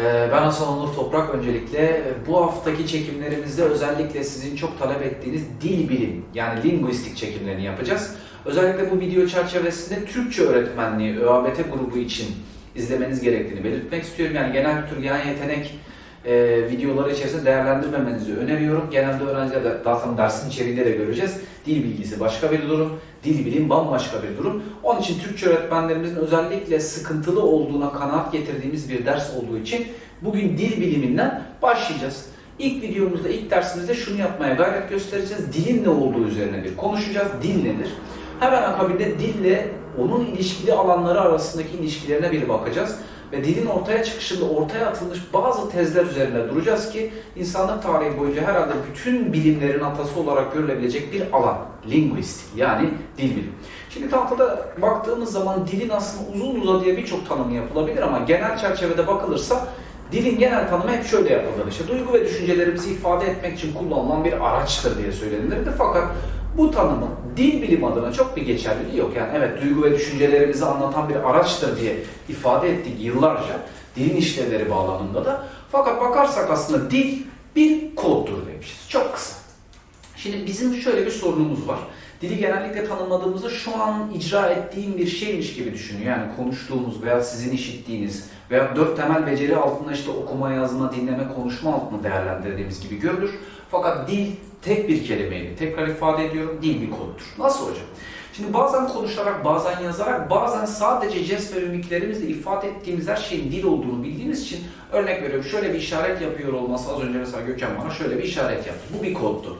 Ee, Ben Hasan Onur Toprak. Öncelikle e, bu haftaki çekimlerimizde özellikle sizin çok talep ettiğiniz dil bilim yani linguistik çekimlerini yapacağız. Özellikle bu video çerçevesinde Türkçe öğretmenliği ÖABT grubu için izlemeniz gerektiğini belirtmek istiyorum. Yani genel kültür, genel yetenek e, videoları içerisinde değerlendirmemenizi öneriyorum. Genelde öğrenciler de zaten dersin içeriğinde de göreceğiz. Dil bilgisi başka bir durum, dil bilim bambaşka bir durum. Onun için Türkçe öğretmenlerimizin özellikle sıkıntılı olduğuna kanaat getirdiğimiz bir ders olduğu için bugün dil biliminden başlayacağız. İlk videomuzda, ilk dersimizde şunu yapmaya gayret göstereceğiz. Dilin ne olduğu üzerine bir konuşacağız. Dil nedir? Hemen akabinde dille onun ilişkili alanları arasındaki ilişkilerine bir bakacağız. Ve dilin ortaya çıkışında ortaya atılmış bazı tezler üzerinde duracağız ki insanlık tarihi boyunca herhalde bütün bilimlerin atası olarak görülebilecek bir alan. Linguistik yani dil bilimi. Şimdi tahtada baktığımız zaman dilin aslında uzun uzadıya birçok tanımı yapılabilir ama genel çerçevede bakılırsa dilin genel tanımı hep şöyle yapılır. İşte duygu ve düşüncelerimizi ifade etmek için kullanılan bir araçtır diye söylenirdi. Fakat bu tanımın dil bilim adına çok bir geçerliliği yok. Yani evet duygu ve düşüncelerimizi anlatan bir araçtır diye ifade ettik yıllarca dilin işlevleri bağlamında da. Fakat bakarsak aslında dil bir koddur demişiz. Çok kısa. Şimdi bizim şöyle bir sorunumuz var. Dili genellikle tanımladığımızda şu an icra ettiğim bir şeymiş gibi düşünüyor. Yani konuştuğumuz veya sizin işittiğiniz veya dört temel beceri altında işte okuma, yazma, dinleme, konuşma altında değerlendirdiğimiz gibi görülür. Fakat dil tek bir kelimeyle, tekrar ifade ediyorum, dil bir koddur. Nasıl hocam? Şimdi bazen konuşarak, bazen yazarak, bazen sadece jest ve mimiklerimizle ifade ettiğimiz her şeyin dil olduğunu bildiğimiz için örnek veriyorum şöyle bir işaret yapıyor olması az önce mesela Gökhan bana şöyle bir işaret yaptı. Bu bir koddu.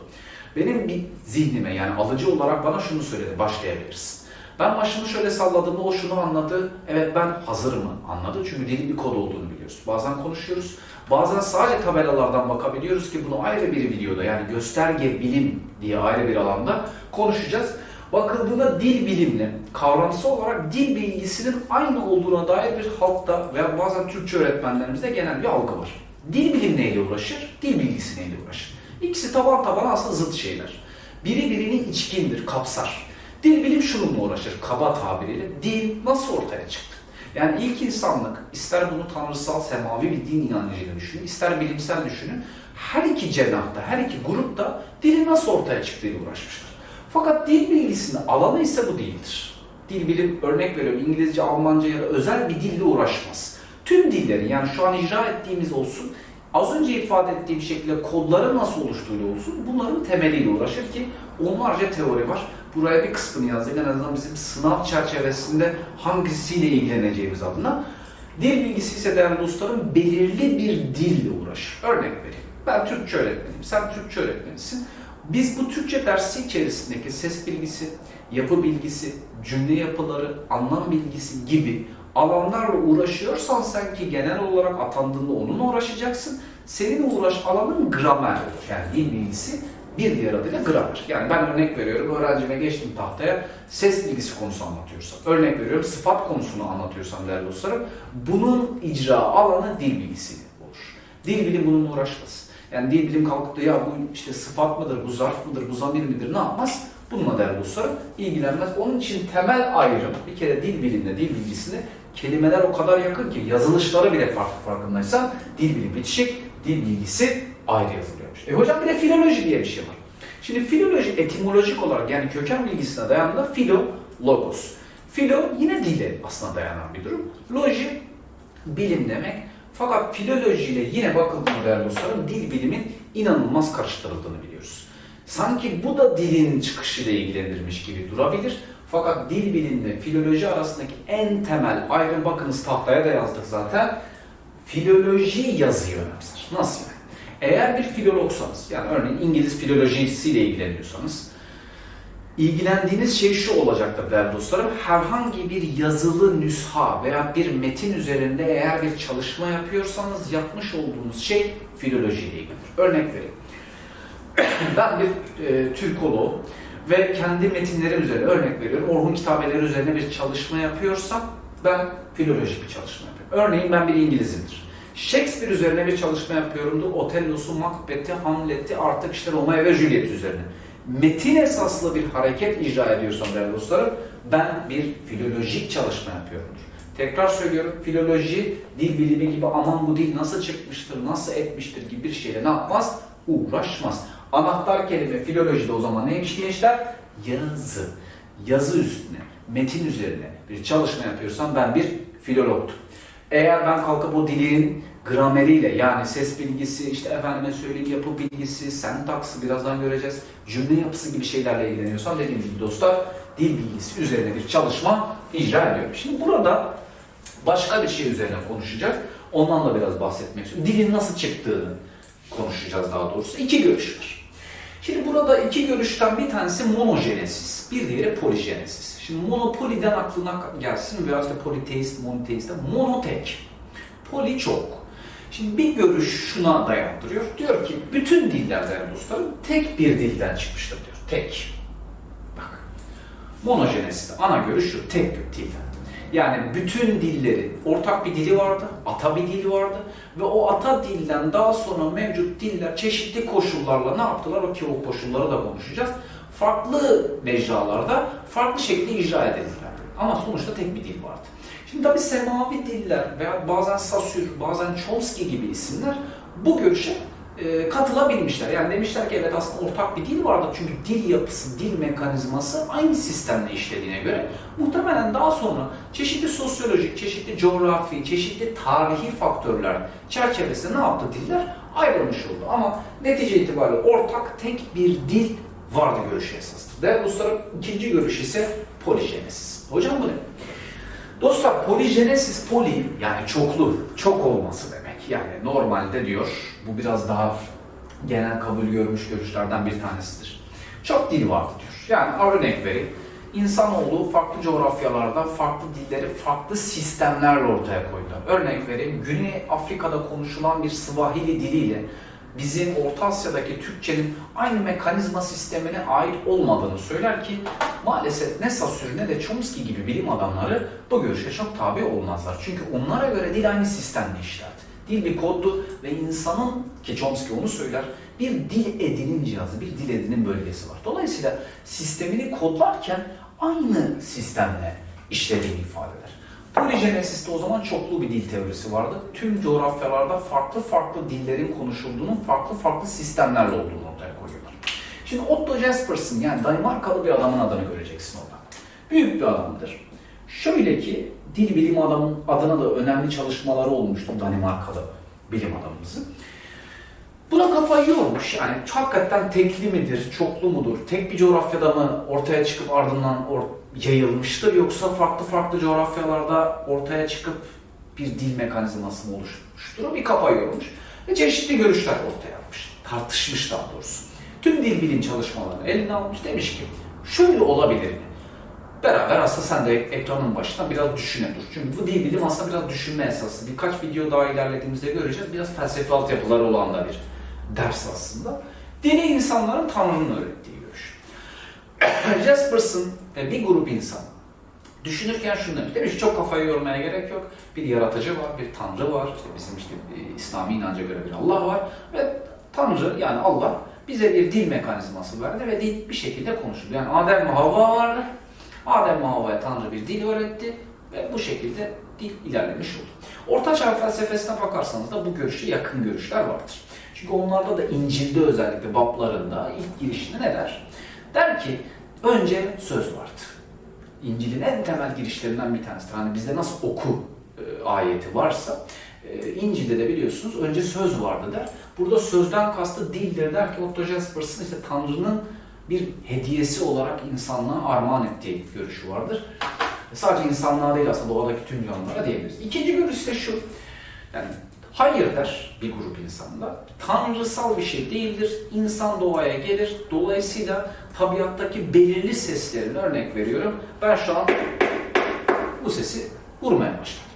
Benim bir zihnime yani alıcı olarak bana şunu söyledi, başlayabiliriz. Ben başımı şöyle salladığımda o şunu anladı, evet ben hazırım anladı. Çünkü dilin bir kod olduğunu biliyoruz. Bazen konuşuyoruz, bazen sadece tabelalardan bakabiliyoruz ki bunu ayrı bir videoda yani gösterge bilim diye ayrı bir alanda konuşacağız. Bakıldığında dil bilimle kavramsal olarak dil bilgisinin aynı olduğuna dair bir halkta veya bazen Türkçe öğretmenlerimizde genel bir algı var. Dil bilim neyle uğraşır? Dil bilgisi neyle uğraşır? İkisi taban tabana aslında zıt şeyler. Biri birini içkindir, kapsar. Dil bilim şununla uğraşır, kaba tabiriyle. Dil nasıl ortaya çıktı? Yani ilk insanlık, ister bunu tanrısal, semavi bir din inancıyla düşünün, ister bilimsel düşünün, her iki cenahta, her iki grupta dilin nasıl ortaya çıktığıyla uğraşmışlar. Fakat dil bilgisinin alanı ise bu değildir. Dil bilim, örnek veriyorum İngilizce, Almanca ya da özel bir dille uğraşmaz. Tüm dillerin, yani şu an icra ettiğimiz olsun, az önce ifade ettiğim şekilde kodların nasıl oluştuğuyla olsun, bunların temeliyle uğraşır ki onlarca teori var. Buraya bir kısmını yazdık en azından bizim sınav çerçevesinde hangisiyle ilgileneceğimiz adına. Dil bilgisi ise değerli dostlarım belirli bir dille uğraşır. Örnek vereyim. Ben Türkçe öğretmeniyim, sen Türkçe öğretmenisin. Biz bu Türkçe dersi içerisindeki ses bilgisi, yapı bilgisi, cümle yapıları, anlam bilgisi gibi alanlarla uğraşıyorsan sen ki genel olarak atandığında onunla uğraşacaksın. Senin uğraş alanın gramer. Yani dil bilgisi bir diğer adıyla gramer. Yani ben örnek veriyorum öğrencime geçtim tahtaya ses bilgisi konusu anlatıyorsam, örnek veriyorum sıfat konusunu anlatıyorsam değerli dostlarım, bunun icra alanı dil bilgisi olur. Dil bilim bununla uğraşmaz. Yani dil bilim kalkıp da ya bu işte sıfat mıdır, bu zarf mıdır, bu zamir midir ne yapmaz? Bununla değerli dostlarım ilgilenmez. Onun için temel ayrım bir kere dil bilimle dil bilgisine kelimeler o kadar yakın ki yazılışları bile farklı farkındaysan dil bilimi bitişik, dil bilgisi ayrı yazılıyormuş. E hocam bir de filoloji diye bir şey var. Şimdi filoloji etimolojik olarak yani köken bilgisine dayanan filo, logos. Filo yine dile aslında dayanan bir durum. Loji bilim demek. Fakat filolojiyle yine bakıldığında değerli dostlarım dil bilimin inanılmaz karıştırıldığını biliyoruz. Sanki bu da dilin çıkışıyla ilgilenirmiş gibi durabilir. Fakat dil bilimle filoloji arasındaki en temel ayrım bakınız tahtaya da yazdık zaten. Filoloji yazıyı önemser. Nasıl? Eğer bir filologsanız, yani örneğin İngiliz filolojisiyle ilgileniyorsanız, ilgilendiğiniz şey şu olacaktır değerli dostlarım. Herhangi bir yazılı nüsha veya bir metin üzerinde eğer bir çalışma yapıyorsanız yapmış olduğunuz şey filolojiyle ilgilidir. Örnek vereyim. ben bir e, Türkoloğum ve kendi metinlerim üzerine örnek veriyorum. Orhun kitabeleri üzerine bir çalışma yapıyorsam ben filolojik bir çalışma yapıyorum. Örneğin ben bir İngilizimdir. Shakespeare üzerine bir çalışma yapıyorumdur. Otello'su, Macbeth'i, Hamlet'i artık işte Romeo ve Juliet üzerine. Metin esaslı bir hareket icra ediyorsam değerli dostlarım ben bir filolojik çalışma yapıyorumdur. Tekrar söylüyorum filoloji dil bilimi gibi aman bu dil nasıl çıkmıştır, nasıl etmiştir gibi bir şeyle ne yapmaz? Uğraşmaz. Anahtar kelime filolojide o zaman neymiş gençler? Yazı. Yazı üstüne, metin üzerine bir çalışma yapıyorsam ben bir filologtum. Eğer ben kalkıp o dilin grameriyle yani ses bilgisi, işte efendime söyleyeyim yapı bilgisi, sentaksı birazdan göreceğiz, cümle yapısı gibi şeylerle ilgileniyorsam dediğim gibi dostlar dil bilgisi üzerine bir çalışma icra ediyorum. Şimdi burada başka bir şey üzerine konuşacağız. Ondan da biraz bahsetmek istiyorum. Dilin nasıl çıktığını konuşacağız daha doğrusu. İki görüş var. Şimdi burada iki görüşten bir tanesi monojenesis, bir diğeri polijenesis. Şimdi monopoliden aklına gelsin veya işte politeist, monoteist, monotek. Poli çok. Şimdi bir görüş şuna dayandırıyor. Diyor ki bütün diller değerli dostlarım tek bir dilden çıkmıştır diyor. Tek. Bak. Monojenesis ana görüş şu tek bir dilden. Yani bütün dillerin ortak bir dili vardı, ata bir dili vardı ve o ata dilden daha sonra mevcut diller çeşitli koşullarla ne yaptılar o ki o koşulları da konuşacağız. Farklı mecralarda farklı şekilde icra edildiler. Ama sonuçta tek bir dil vardı. Şimdi tabi semavi diller veya bazen Saussure, bazen Chomsky gibi isimler bu görüşe e, katılabilmişler. Yani demişler ki evet aslında ortak bir dil vardı çünkü dil yapısı, dil mekanizması aynı sistemle işlediğine göre muhtemelen daha sonra çeşitli sosyolojik, çeşitli coğrafi, çeşitli tarihi faktörler çerçevesinde ne yaptı diller? Ayrılmış oldu. Ama netice itibariyle ortak tek bir dil vardı görüşü esastır. Değerli dostlarım ikinci görüş ise polijenesis. Hocam bu ne? Dostlar polijenesis poli yani çoklu, çok olması demek. Yani normalde diyor, bu biraz daha genel kabul görmüş görüşlerden bir tanesidir. Çok dil vardı diyor. Yani örnek vereyim. İnsanoğlu farklı coğrafyalarda farklı dilleri farklı sistemlerle ortaya koydu. Örnek vereyim, Güney Afrika'da konuşulan bir Swahili diliyle bizim Orta Asya'daki Türkçenin aynı mekanizma sistemine ait olmadığını söyler ki maalesef ne Saussure ne de Chomsky gibi bilim adamları bu görüşe çok tabi olmazlar. Çünkü onlara göre dil aynı sistemle işlerdi. Dil bir koddu ve insanın ki Chomsky onu söyler bir dil edinim cihazı, bir dil edinim bölgesi var. Dolayısıyla sistemini kodlarken aynı sistemle işlediğini ifade eder. Polijenesis'te o zaman çoklu bir dil teorisi vardı. Tüm coğrafyalarda farklı farklı dillerin konuşulduğunun farklı farklı sistemlerle olduğunu ortaya koyuyorlar. Şimdi Otto Jespersen yani Danimarkalı bir adamın adını göreceksin orada. Büyük bir adamdır. Şöyle ki dil bilim adamın adına da önemli çalışmaları olmuştu Danimarkalı bilim adamımızın. Buna kafayı yormuş yani hakikaten tekli midir, çoklu mudur, tek bir coğrafyada mı ortaya çıkıp ardından or- yayılmıştır yoksa farklı farklı coğrafyalarda ortaya çıkıp bir dil mekanizması mı oluşmuştur? Bir kafa yormuş ve çeşitli görüşler ortaya atmış, tartışmış daha doğrusu. Tüm dil bilim çalışmalarını eline almış demiş ki şöyle olabilir mi? Beraber aslında sen de ekranın başında biraz düşüne dur. Çünkü bu dil bilim aslında biraz düşünme esası. Birkaç video daha ilerlediğimizde göreceğiz. Biraz felsefi altyapıları olan da bir ders aslında. Dini insanların Tanrı'nın öğrettiği görüş. Jesperson ve bir grup insan düşünürken demiş. Demiş çok kafayı yormaya gerek yok. Bir yaratıcı var, bir Tanrı var. İşte bizim işte e, İslami inanca göre bir Allah var. Ve Tanrı yani Allah bize bir dil mekanizması verdi ve dil bir şekilde konuşuldu. Yani Adem ve Havva vardı. Adem ve Havva'ya Tanrı bir dil öğretti ve bu şekilde dil ilerlemiş oldu. Orta Çağ felsefesine bakarsanız da bu görüşe yakın görüşler vardır. Çünkü onlarda da İncil'de özellikle bablarında ilk girişinde ne der? Der ki önce söz vardı. İncil'in en temel girişlerinden bir tanesi. Hani bizde nasıl oku e, ayeti varsa e, İncil'de de biliyorsunuz önce söz vardı der. Burada sözden kastı dildir der ki Otto Jesperson işte Tanrı'nın bir hediyesi olarak insanlığa armağan ettiği görüşü vardır. Sadece insanlığa değil aslında doğadaki tüm canlılara diyebiliriz. İkinci görüş ise şu. Yani hayır der bir grup insanda. Tanrısal bir şey değildir. İnsan doğaya gelir. Dolayısıyla tabiattaki belirli seslerin örnek veriyorum. Ben şu an bu sesi vurmaya başladım.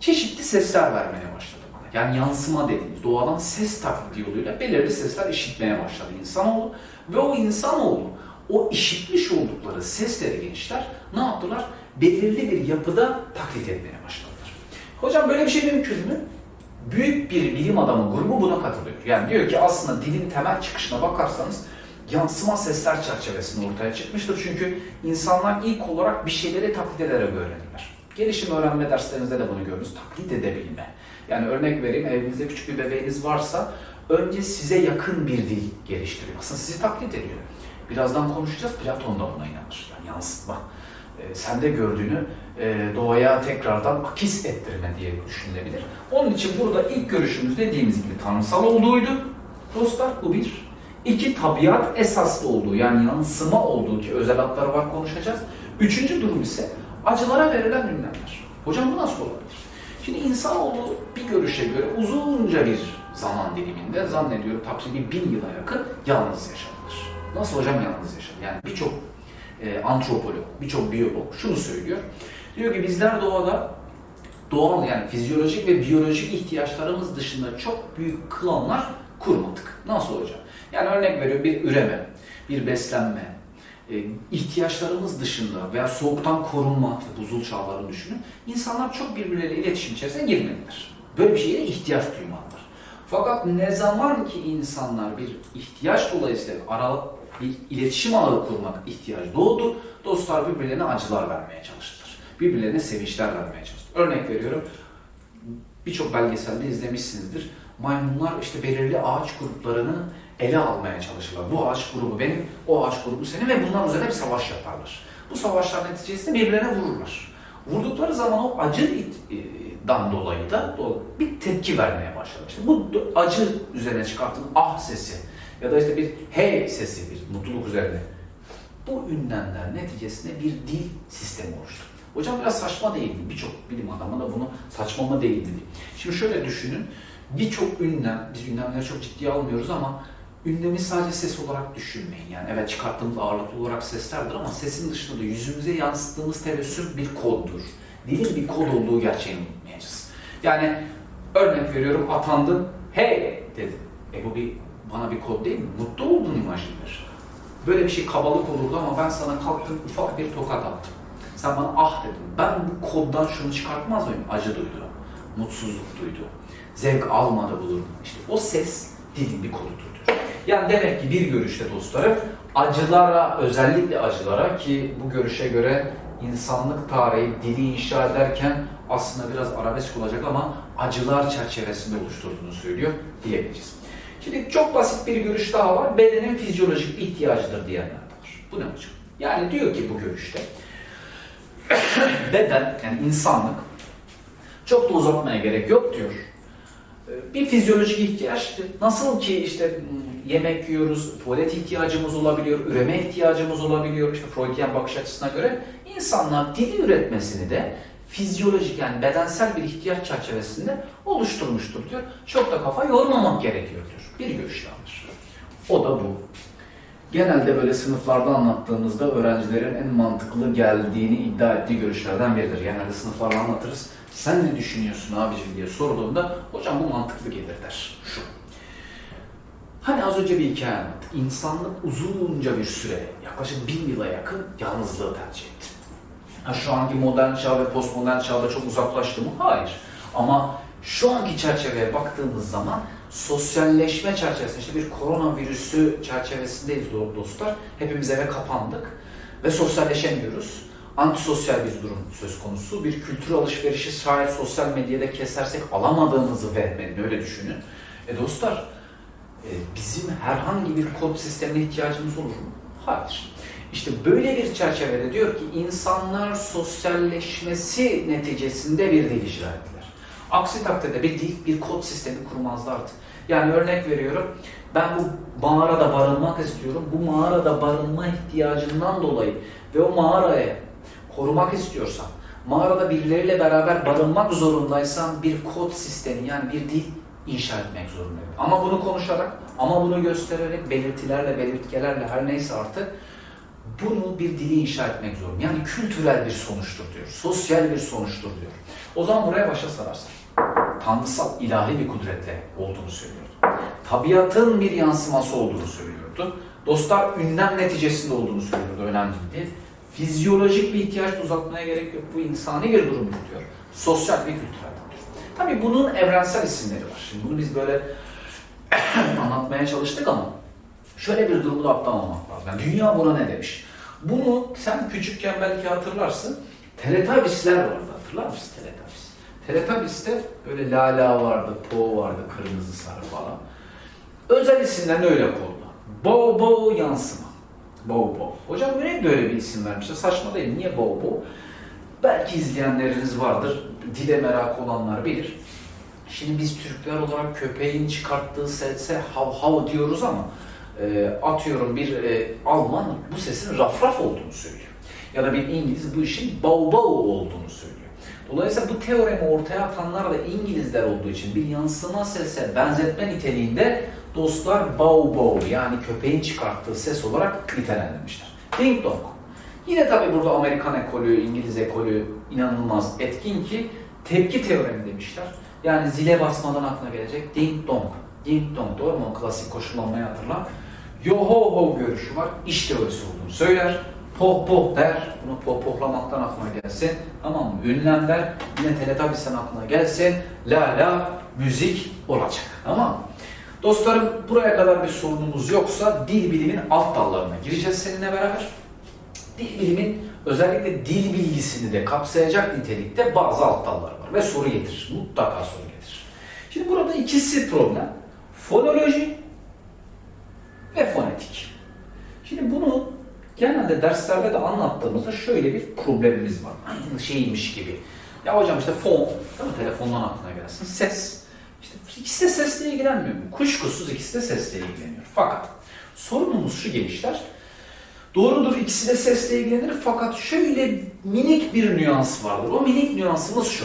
Çeşitli sesler vermeye başladı bana. Yani yansıma dediğimiz doğadan ses taklidi yoluyla belirli sesler işitmeye başladı insanoğlu. Ve o insanoğlu o işitmiş oldukları sesleri gençler ne yaptılar? Belirli bir yapıda taklit etmeye başladılar. Hocam böyle bir şey mümkün mü? Büyük bir bilim adamı grubu buna katılıyor. Yani diyor ki aslında dilin temel çıkışına bakarsanız yansıma sesler çerçevesinde ortaya çıkmıştır. Çünkü insanlar ilk olarak bir şeyleri taklit ederek öğrenirler. Gelişim öğrenme derslerinizde de bunu görürüz. Taklit edebilme. Yani örnek vereyim, evinizde küçük bir bebeğiniz varsa önce size yakın bir dil geliştiriyor. Aslında sizi taklit ediyor. Birazdan konuşacağız, Platon da buna inanır. Yani yansıtma. E, sende gördüğünü e, doğaya tekrardan akis ettirme diye düşünülebilir. Onun için burada ilk görüşümüz dediğimiz gibi tanrısal olduğuydu. Dostlar bu bir. İki tabiat esaslı olduğu yani yansıma olduğu ki özel hatları var konuşacağız. Üçüncü durum ise acılara verilen ünlemler. Hocam bu nasıl olabilir? Şimdi insanoğlu bir görüşe göre uzunca bir zaman diliminde zannediyorum takribi bin yıla yakın yalnız yaşamıştır. Nasıl hocam yalnız yaşadı? Yani birçok e, antropolog, birçok biyolog şunu söylüyor. Diyor ki bizler doğada doğal yani fizyolojik ve biyolojik ihtiyaçlarımız dışında çok büyük klonlar kurmadık. Nasıl hocam? Yani örnek veriyor bir üreme, bir beslenme, e, ihtiyaçlarımız dışında veya soğuktan korunma, buzul çağlarını düşünün. İnsanlar çok birbirleriyle iletişim içerisine girmediler. Böyle bir şeye ihtiyaç duymadılar. Fakat ne zaman ki insanlar bir ihtiyaç dolayısıyla ara bir iletişim ağı kurmak ihtiyacı doğdu, dostlar birbirlerine acılar vermeye çalıştılar. Birbirlerine sevinçler vermeye çalıştılar. Örnek veriyorum, birçok belgeselde izlemişsinizdir. Maymunlar işte belirli ağaç gruplarını ele almaya çalışırlar. Bu ağaç grubu benim, o ağaç grubu senin ve bunlar üzerine bir savaş yaparlar. Bu savaşlar neticesinde birbirlerine vururlar. Vurdukları zaman o acıdan dolayı da bir tepki vermeye başlar. İşte bu acı üzerine çıkartılan ah sesi ya da işte bir hey sesi bir mutluluk üzerine. Bu ünlemler neticesinde bir dil sistemi oluştu. Hocam biraz saçma değil mi? Birçok bilim adamı da bunu saçma mı değil dedi. Şimdi şöyle düşünün. Birçok ünlem, biz ünlemleri çok ciddiye almıyoruz ama ünlemi sadece ses olarak düşünmeyin. Yani evet çıkarttığımız ağırlıklı olarak seslerdir ama sesin dışında da yüzümüze yansıttığımız tebessüm bir koddur. Dilin bir kod olduğu gerçeğini unutmayacağız. Yani örnek veriyorum atandın, hey dedim. E bu bir bana bir kod değil mi? Mutlu olduğun imajını verir. Böyle bir şey kabalık olurdu ama ben sana kalktım ufak bir tokat attım. Sen bana ah dedin. Ben bu koddan şunu çıkartmaz mıyım? Acı duydu, mutsuzluk duydu, zevk almadı bu durum. İşte o ses dilin bir kodudur diyor. Yani demek ki bir görüşte dostlarım acılara, özellikle acılara ki bu görüşe göre insanlık tarihi dili inşa ederken aslında biraz arabesk olacak ama acılar çerçevesinde oluşturduğunu söylüyor diyebiliriz. Şimdi çok basit bir görüş daha var. Bedenin fizyolojik ihtiyacıdır diyenler var. Bu ne hocam? Yani diyor ki bu görüşte beden yani insanlık çok da uzatmaya gerek yok diyor. Bir fizyolojik ihtiyaç nasıl ki işte yemek yiyoruz, tuvalet ihtiyacımız olabiliyor, üreme ihtiyacımız olabiliyor işte Freudian bakış açısına göre insanlar dili üretmesini de fizyolojik yani bedensel bir ihtiyaç çerçevesinde oluşturmuştur diyor. Çok da kafa yormamak gerekiyor diyor. Bir görüş yanlış. O da bu. Genelde böyle sınıflarda anlattığımızda öğrencilerin en mantıklı geldiğini iddia ettiği görüşlerden biridir. Genelde sınıflarda anlatırız. Sen ne düşünüyorsun abicim diye sorduğunda hocam bu mantıklı gelir der. Şu. Hani az önce bir hikaye anlattık. İnsanlık uzunca bir süre, yaklaşık bin yıla yakın yalnızlığı tercih etti. Ha, şu anki modern çağ ve postmodern çağda çok uzaklaştı mı? Hayır. Ama şu anki çerçeveye baktığımız zaman sosyalleşme çerçevesinde, işte bir koronavirüsü çerçevesindeyiz dostlar. Hepimiz eve kapandık ve sosyalleşemiyoruz. Antisosyal bir durum söz konusu. Bir kültür alışverişi şayet sosyal medyada kesersek alamadığımızı vehmedin, öyle düşünün. E dostlar, bizim herhangi bir kod sistemine ihtiyacımız olur mu? Hayır. İşte böyle bir çerçevede diyor ki insanlar sosyalleşmesi neticesinde bir dil icra ettiler. Aksi takdirde bir dil, bir kod sistemi kurmazlardı. Yani örnek veriyorum, ben bu mağarada barınmak istiyorum. Bu mağarada barınma ihtiyacından dolayı ve o mağaraya korumak istiyorsam, mağarada birileriyle beraber barınmak zorundaysam bir kod sistemi yani bir dil inşa etmek zorundayım. Ama bunu konuşarak, ama bunu göstererek, belirtilerle, belirtgelerle her neyse artık bunu bir dili inşa etmek zorundayım. Yani kültürel bir sonuçtur diyor, sosyal bir sonuçtur diyor. O zaman buraya başa sararsak, tanrısal, ilahi bir kudretle olduğunu söylüyordu. Tabiatın bir yansıması olduğunu söylüyordu. Dostlar ünlem neticesinde olduğunu söylüyordu, önemli değil. Fizyolojik bir ihtiyaç uzatmaya gerek yok. Bu insani bir durum diyor. Sosyal bir kültürel. Tabii bunun evrensel isimleri var. Şimdi bunu biz böyle anlatmaya çalıştık ama şöyle bir durumu da atlamamak lazım. Yani dünya buna ne demiş? Bunu sen küçükken belki hatırlarsın. Teletubbies'ler vardı Hatırlar mısın Teletubbies? Teletubbies'te böyle Lala vardı, Po vardı, kırmızı sarı falan. Özel isimlerini öyle koydu. Bo Bo yansıma. Bo Bo. Hocam niye böyle bir isim vermişler? Saçma değil. Niye Bo Bo? Belki izleyenleriniz vardır. Dile merak olanlar bilir. Şimdi biz Türkler olarak köpeğin çıkarttığı sese hav hav diyoruz ama e, atıyorum bir e, Alman bu sesin raf raf olduğunu söylüyor. Ya da bir İngiliz bu işin bow bow olduğunu söylüyor. Dolayısıyla bu teoremi ortaya atanlar da İngilizler olduğu için bir yansıma sese benzetme niteliğinde dostlar bow bow yani köpeğin çıkarttığı ses olarak nitelendirmişler. Ding dong. Yine tabi burada Amerikan ekolü, İngiliz ekolü inanılmaz etkin ki tepki teoremi demişler. Yani zile basmadan aklına gelecek ding dong. Ding dong doğru mu? O klasik koşullanmayı hatırla. Yo ho ho görüşü var. İş teorisi olduğunu söyler. Poh poh der. Bunu pohpohlamaktan aklına gelsin. Tamam mı? Ünlem der. Yine Teletubbies'ten aklına gelsin. La la müzik olacak. Tamam? Dostlarım buraya kadar bir sorunumuz yoksa dil bilimin alt dallarına gireceğiz seninle beraber. Dil bilimin özellikle dil bilgisini de kapsayacak nitelikte bazı alt dallar var ve soru getirir. Mutlaka soru getirir. Şimdi burada ikisi problem. Fonoloji ve fonetik. Şimdi bunu genelde derslerde de anlattığımızda şöyle bir problemimiz var. Aynı şeymiş gibi. Ya hocam işte fon, değil mi? telefondan aklına gelsin. Ses. İşte ikisi de sesle ilgilenmiyor mu? Kuşkusuz ikisi de sesle ilgileniyor. Fakat sorunumuz şu gençler. Doğrudur ikisi de sesle ilgilenir fakat şöyle minik bir nüans vardır. O minik nüansımız şu.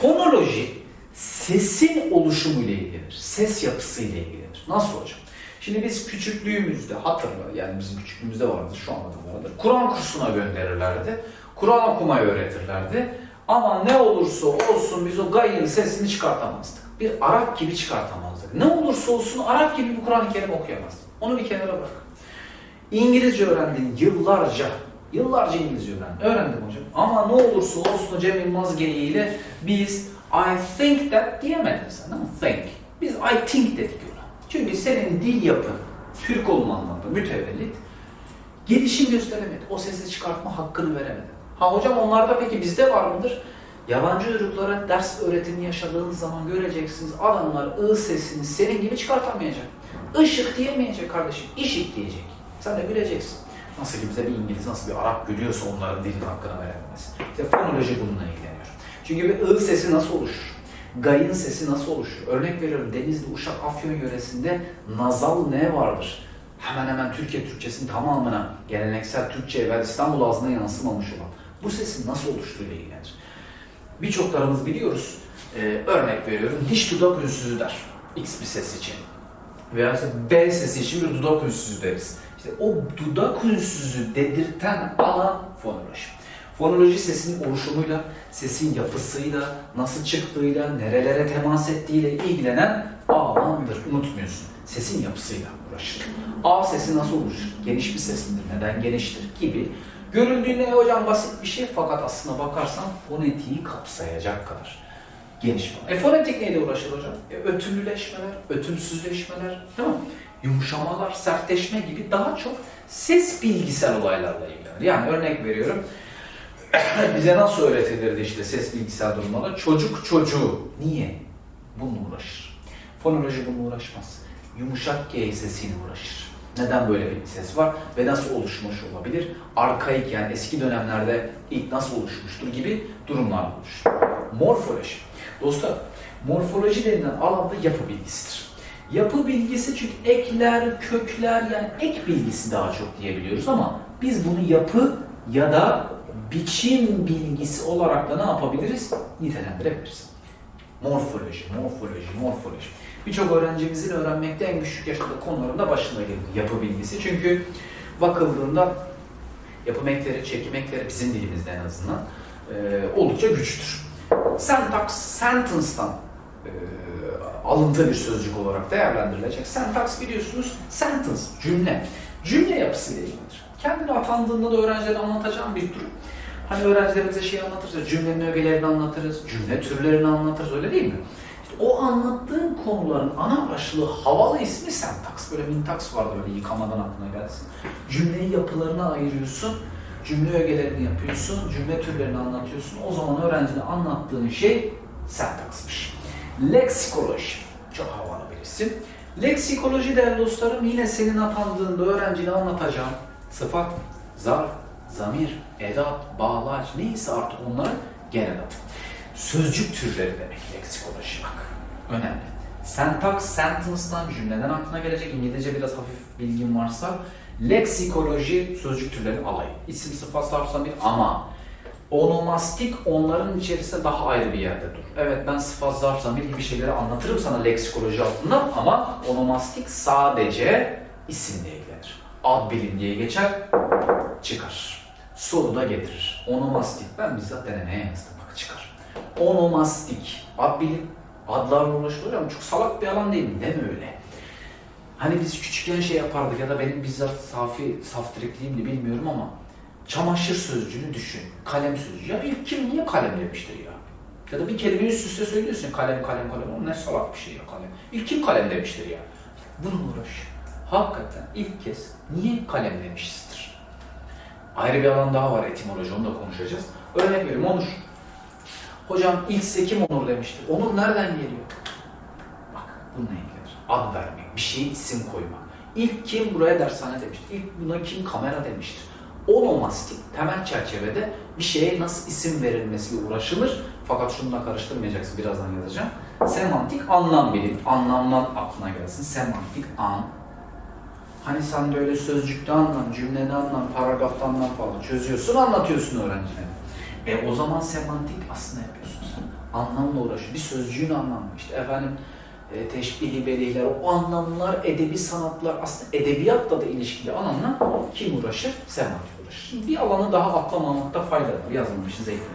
Fonoloji sesin oluşumuyla ilgilenir. Ses yapısıyla ilgilenir. Nasıl hocam? Şimdi biz küçüklüğümüzde hatırla yani bizim küçüklüğümüzde vardı şu anda da vardır. Kur'an kursuna gönderirlerdi. Kur'an okumayı öğretirlerdi. Ama ne olursa olsun biz o gayın sesini çıkartamazdık. Bir Arap gibi çıkartamazdık. Ne olursa olsun Arap gibi bir Kur'an-ı Kerim okuyamazdık. Onu bir kenara bırak. İngilizce öğrendin yıllarca. Yıllarca İngilizce öğrendim. Öğrendim hocam. Ama ne olursa olsun Cem Yılmaz geyiğiyle biz I think that diyemedin sen değil mi? Think. Biz I think dedik ona. Çünkü senin dil yapın, Türk olmanla da mütevellit gelişim gösteremedi. O sesi çıkartma hakkını veremedi. Ha hocam onlarda peki bizde var mıdır? Yabancı uyruklara ders öğretimi yaşadığınız zaman göreceksiniz adamlar ı sesini senin gibi çıkartamayacak. Işık diyemeyecek kardeşim, işik diyecek. Sen de bileceksin. Nasıl ki bize bir İngiliz, nasıl bir Arap gülüyorsa onların dilin hakkını veremez. İşte fonoloji bununla ilgileniyor. Çünkü bir ı sesi nasıl oluşur? Gayın sesi nasıl oluşur? Örnek veriyorum Denizli, Uşak, Afyon yöresinde nazal ne vardır? Hemen hemen Türkiye Türkçesinin tamamına geleneksel Türkçe ve İstanbul ağzına yansımamış olan bu sesin nasıl oluştuğuyla ilgilenir. Birçoklarımız biliyoruz. Ee, örnek veriyorum hiç dudak ünsüzü der X bir ses için. Veya işte B sesi için bir dudak ünsüzü deriz. İşte o dudak ünsüzü dedirten alan fonoloji. Fonoloji sesin oluşumuyla, sesin yapısıyla, nasıl çıktığıyla, nerelere temas ettiğiyle ilgilenen alandır. Unutmuyorsun. Sesin yapısıyla uğraşır. A sesi nasıl oluşur? Geniş bir ses midir? Neden geniştir? Gibi. Görüldüğünde hocam basit bir şey fakat aslına bakarsan fonetiği kapsayacak kadar geniş. E fonetik neyle uğraşır hocam? E, ötümlüleşmeler, ötümsüzleşmeler, değil mi? Yumuşamalar, sertleşme gibi daha çok ses bilgisel olaylarla ilgilenir. Yani örnek veriyorum. Bize nasıl öğretilirdi işte ses bilgisel durumlarda? Çocuk çocuğu. Niye? Bununla uğraşır. Fonoloji bununla uğraşmaz. Yumuşak G sesiyle uğraşır. Neden böyle bir ses var ve nasıl oluşmuş olabilir? Arkaik yani eski dönemlerde ilk nasıl oluşmuştur gibi durumlar oluşur. Morfoloji. Dostlar, morfoloji denilen alanda yapı bilgisidir. Yapı bilgisi çünkü ekler, kökler yani ek bilgisi daha çok diyebiliyoruz ama biz bunu yapı ya da biçim bilgisi olarak da ne yapabiliriz? Nitelendirebiliriz. Morfoloji, morfoloji, morfoloji. Birçok öğrencimizin öğrenmekte en güçlük yaşadığı konularında başında gelir yapı bilgisi. Çünkü bakıldığında yapım ekleri, çekim ekleri bizim dilimizde en azından e, oldukça güçtür. Syntax, sentence'dan e, alıntı bir sözcük olarak değerlendirilecek. Syntax biliyorsunuz sentence, cümle. Cümle yapısıyla ilgilidir. Kendini atandığında da öğrencilere anlatacağım bir durum. Hani öğrencilerimize şey anlatırız, cümlenin ögelerini anlatırız, cümle türlerini anlatırız öyle değil mi? İşte o anlattığın konuların ana başlığı havalı ismi sentaks. Böyle mintaks vardı öyle yıkamadan aklına gelsin. Cümleyi yapılarına ayırıyorsun. cümle ögelerini yapıyorsun, cümle türlerini anlatıyorsun. O zaman öğrencine anlattığın şey sentaksmış. Leksikoloji. Çok havalı bir isim. Leksikoloji değerli dostlarım yine senin atandığında öğrencine anlatacağın sıfat, zarf, zamir, edat, bağlaç neyse artık onların genel adı. Sözcük türleri demek leksikoloji bak. Önemli. Sentaks, sentence'dan cümleden aklına gelecek. İngilizce biraz hafif bilgin varsa. Leksikoloji sözcük türleri alayı. İsim, sıfat, zarf, zamir ama onomastik onların içerisinde daha ayrı bir yerde dur. Evet ben sıfat, zarf, zamir gibi şeyleri anlatırım sana leksikoloji altında ama onomastik sadece isimle ilgilenir. Ad bilim diye geçer, çıkar. Soru da getirir. Onomastik. Ben bizzat denemeye yazdım. Bak çıkar. Onomastik. Ad bilim. Adlarla uğraşılıyor ama çok salak bir alan değil mi? Mi öyle? Hani biz küçükken şey yapardık ya da benim bizzat safi saftirikliğimdi bilmiyorum ama çamaşır sözcüğünü düşün. Kalem sözcüğü. Ya ilk kim niye kalem demiştir ya? Ya da bir kelime üst üste söylüyorsun kalem kalem kalem. O ne salak bir şey ya kalem. İlk kim kalem demiştir ya? Bununla uğraş. Hakikaten ilk kez niye kalem demişizdir? Ayrı bir alan daha var etimoloji onu da konuşacağız. Örnek veriyorum Onur. Hocam ilk kim Onur demiştir. Onur nereden geliyor? Bak bununla ilgilenir. Ad vermek, bir şeye isim koymak. İlk kim buraya dershane demiştir. İlk buna kim kamera demiştir. Onomastik temel çerçevede bir şeye nasıl isim verilmesiyle uğraşılır. Fakat şununla karıştırmayacaksın birazdan yazacağım. Semantik anlam bilim. Anlamdan aklına gelsin. Semantik an. Hani sen de öyle sözcükte anlam, cümlede anlam, paragrafta anlam falan çözüyorsun, anlatıyorsun öğrencine. E o zaman semantik aslında yapıyorsun sen. Anlamla uğraşıyor. Bir sözcüğün anlamı. İşte efendim e, teşbihi belihler, o anlamlar, edebi sanatlar, aslında edebiyatla da ilişkili alanlar kim uğraşır? Semantik uğraşır. Bir alanı daha atlamamakta fayda var. Yazılmışız eğitimde.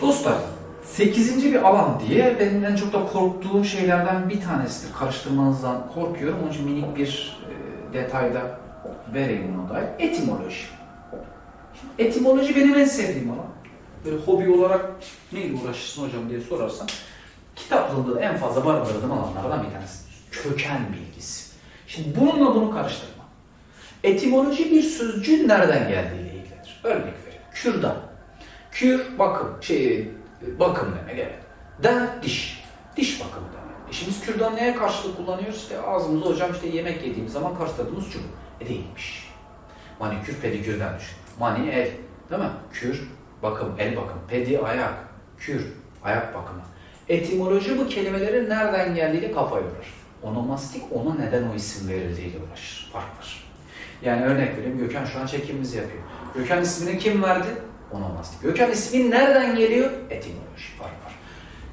Dostlar, sekizinci bir alan diye benim en çok da korktuğum şeylerden bir tanesidir. Karıştırmanızdan korkuyorum. Onun için minik bir e, detayda vereyim ona dair. Etimoloji. Şimdi etimoloji benim en sevdiğim alan. Böyle hobi olarak neyle uğraşırsın hocam diye sorarsan kitaplığımda da en fazla barındırdığım alanlardan bir tanesi. Köken bilgisi. Şimdi bununla bunu karıştırma. Etimoloji bir sözcüğün nereden geldiğiyle ilgilenir. Örnek vereyim. Kürdan. Kür bakım, şey bakım demek evet. Den diş. Diş bakımı demek. E şimdi kürdan neye karşılık kullanıyoruz? İşte ağzımızda hocam işte yemek yediğimiz zaman karşıladığımız çubuk. E değilmiş. Manikür pedikürden düşün. Mani el. Değil mi? Kür bakım, el bakım. Pedi ayak. Kür ayak bakımı. Etimoloji bu kelimelerin nereden geldiğiyle kafa yorar. Onomastik ona neden o isim verildiğiyle uğraşır. Fark var. Yani örnek vereyim Gökhan şu an çekimimizi yapıyor. Gökhan ismini kim verdi? Onomastik. Gökhan ismin nereden geliyor? Etimoloji. Fark var.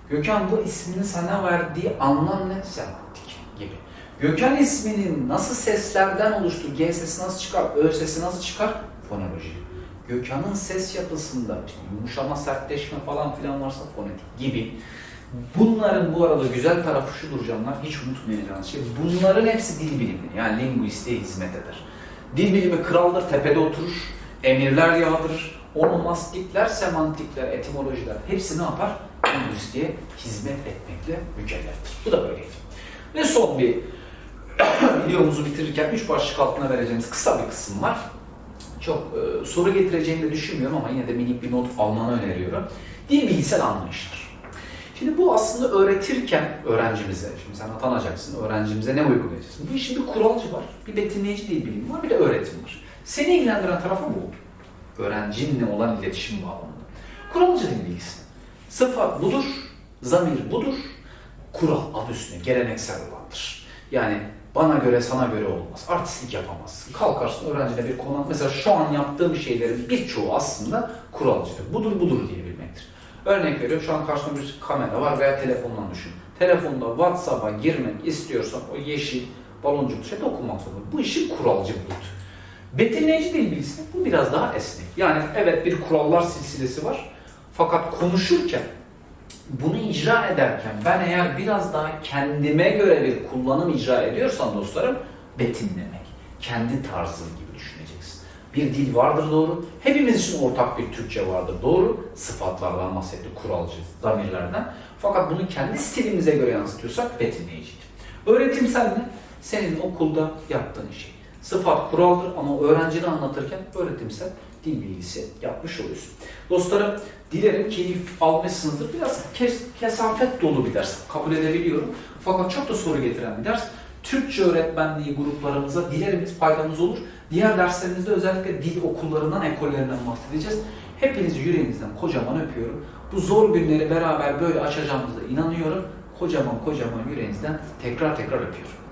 Gökhan bu ismini sana verdiği anlam ne? Semantik gibi. Gökhan isminin nasıl seslerden oluştuğu, G sesi nasıl çıkar, Ö sesi nasıl çıkar? Fonoloji. Gökhan'ın ses yapısında yumuşama, sertleşme falan filan varsa fonetik gibi. Bunların bu arada güzel tarafı şudur canlar, hiç unutmayacağınız şey. Bunların hepsi dil bilimi, yani linguistiğe hizmet eder. Dil bilimi kraldır, tepede oturur, emirler yağdırır. Onomastikler, semantikler, etimolojiler hepsi ne yapar? Linguistiğe hizmet etmekle mükelleftir. Bu da böyleydi. Ve son bir videomuzu bitirirken üç başlık altına vereceğimiz kısa bir kısım var. Çok e, soru getireceğini de düşünmüyorum ama yine de minik bir not almanı öneriyorum. Dil bilgisel anlayıştır. Şimdi bu aslında öğretirken öğrencimize, şimdi sen atanacaksın, öğrencimize ne uygulayacaksın? Bu işin bir kuralcı var, bir betimleyici dil bilimi var, bir de öğretim var. Seni ilgilendiren tarafı bu. Öğrencinle olan iletişim bağlamında. Kuralcı dil bilgisi. Sıfat budur, zamir budur, kural adı üstüne geleneksel olandır. Yani bana göre sana göre olmaz. Artistlik yapamazsın. Kalkarsın öğrencine bir konu mesela şu an yaptığım şeylerin birçoğu aslında kuralcıdır. Budur budur diyebilmektir. Örnek veriyorum şu an karşımda bir kamera var veya telefondan düşün. Telefonda WhatsApp'a girmek istiyorsan o yeşil baloncuk şey dokunmak zorunda. Bu işin kuralcı bulut. Betimleyici dil bilgisi bu biraz daha esnek. Yani evet bir kurallar silsilesi var. Fakat konuşurken bunu icra ederken ben eğer biraz daha kendime göre bir kullanım icra ediyorsam dostlarım betimlemek. Kendi tarzın gibi düşüneceksin. Bir dil vardır doğru. Hepimiz için ortak bir Türkçe vardır doğru. Sıfatlardan bahsetti, kuralcı, zamirlerden. Fakat bunu kendi stilimize göre yansıtıyorsak betimleyicidir. Öğretimsel ne? Senin okulda yaptığın şey. sıfat kuraldır ama öğrencine anlatırken öğretimsel dil bilgisi yapmış oluyorsun. Dostlarım dilerim keyif almışsınızdır. Biraz kes, kesafet dolu bir ders. Kabul edebiliyorum. Fakat çok da soru getiren bir ders. Türkçe öğretmenliği gruplarımıza dilerimiz faydamız olur. Diğer derslerimizde özellikle dil okullarından, ekollerinden bahsedeceğiz. Hepinizi yüreğinizden kocaman öpüyorum. Bu zor günleri beraber böyle aşacağımıza inanıyorum. Kocaman kocaman yüreğinizden tekrar tekrar öpüyorum.